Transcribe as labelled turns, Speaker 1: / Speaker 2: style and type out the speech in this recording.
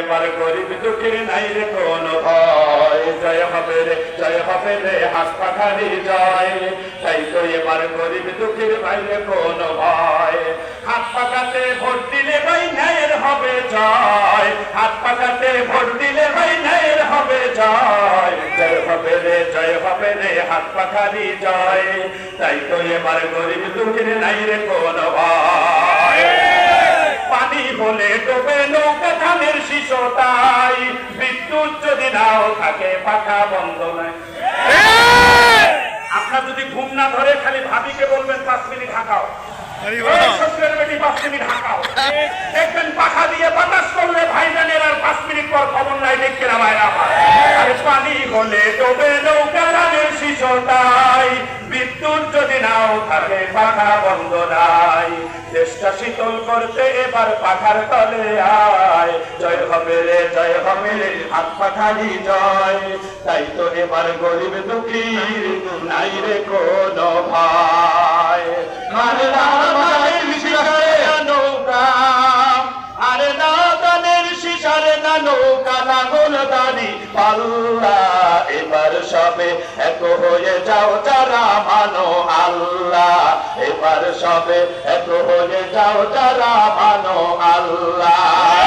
Speaker 1: এবার গরিব দুঃখের নাই রে কোন ভয়। জয় হবে রে, জয় হবে রে পাখারি জয় তাই তো এবার গরিব দুঃখের বাইরে কোন ভয়। হাত পাকাতে ভোট দিলে ভাই ন্যায়ের হবে জয়। হাত পাকাতে ভোট দিলে ভাই ন্যায়ের হবে জয়। জয় হবে রে, জয় হবে রে, হাত পাখারি জয়। তাই তো এবার গরিব দুঃখের নাই রে কোন ভয়। হলে ডোবে নৌকা ধানের শিশোটাই বিদ্যুৎ যদি নাও থাকে পাখা বন্ধ নাই আপনার যদি ঘুম না ধরে খালি ভাবিকে বলবেন পাঁচ মিনিট হাঁকাও। মিনিট দেখবেন পাখা দিয়ে বাতাস করলে ভাইজানের আর পাঁচ মিনিট পর খবর নাই দেখতে না ভাইরা। পানি হলে ডোবে থাকে পাখা বন্ধ নাই। দেশটা শীতল করতে এবার পাখার তলে আয়। জয় হবে রে, জয় হবে রে, হাত পাখারি জয়। তাই তো এবার গরিব দুঃখী নাই রে কোন ভাই। এবার সবে এক হয়ে যাও যারা মানো এবার সবে এত হয়ে যাও যারা মানো আল্লাহ।